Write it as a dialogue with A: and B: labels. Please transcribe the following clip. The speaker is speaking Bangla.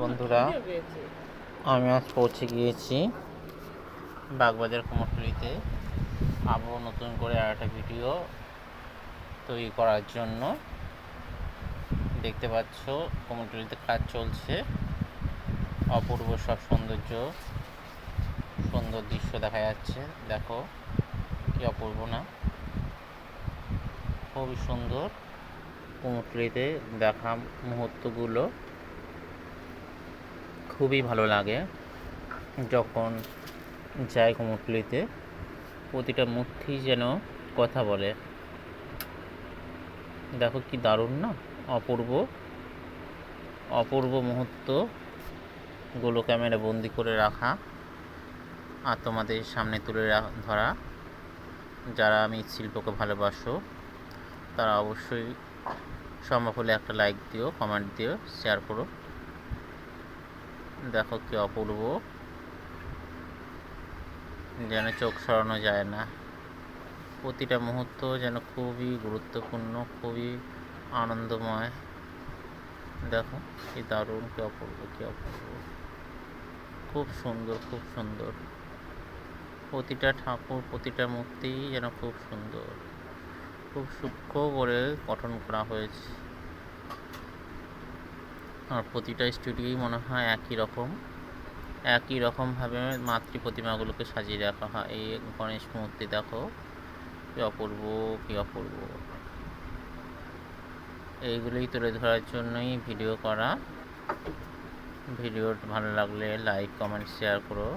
A: বন্ধুরা, আমি আজ পৌঁছে গিয়েছি বাগবাজার কুমোরটুলিতে। আবার নতুন করে আর একটা ভিডিও তৈরি করার জন্য। দেখতে পাচ্ছ, কুমোরটুলিতে কাজ চলছে। অপূর্ব সব সৌন্দর্য, সুন্দর দৃশ্য দেখা যাচ্ছে। দেখো, কি অপূর্ব না? খুবই সুন্দর কুমোরটুলিতে দেখা মুহূর্তগুলো। খুবই ভালো লাগে যখন যায় কুমোরটুলিতে প্রতিটা মূর্তি যেন কথা বলে। দেখো কি দারুণ না? অপূর্ব। অপূর্ব মুহূর্তগুলো ক্যামেরা বন্দি করে রাখা আর তোমাদের সামনে তুলে ধরা। যারা আমি শিল্পকে ভালোবাসো, তারা অবশ্যই সম্ভব হলে একটা লাইক দিও কমেন্ট দিও শেয়ার করো। দেখো কি অপূর্ব। যেন চোখ সরানো যায় না। প্রতিটা মুহূর্ত যেন খুবই গুরুত্বপূর্ণ, খুবই আনন্দময়। দেখো কি দারুণ, কি অপূর্ব কি অপূর্ব। খুব সুন্দর খুব সুন্দর। প্রতিটা ঠাকুর, প্রতিটা মূর্তি যেন খুব সুন্দর। খুব সূক্ষ্ম করে গঠন করা হয়েছে। প্রতিটা স্টুডিওই মনে হয় একই রকম। একই রকমভাবে মাতৃ প্রতিমাগুলোকে সাজিয়ে রাখা হয়। এই গণেশ মূর্তি দেখো, কী অপূর্ব কী অপূর্ব। এইগুলোই তুলে ধরার জন্যই ভিডিও করা। ভিডিও ভালো লাগলে লাইক কমেন্ট শেয়ার করো।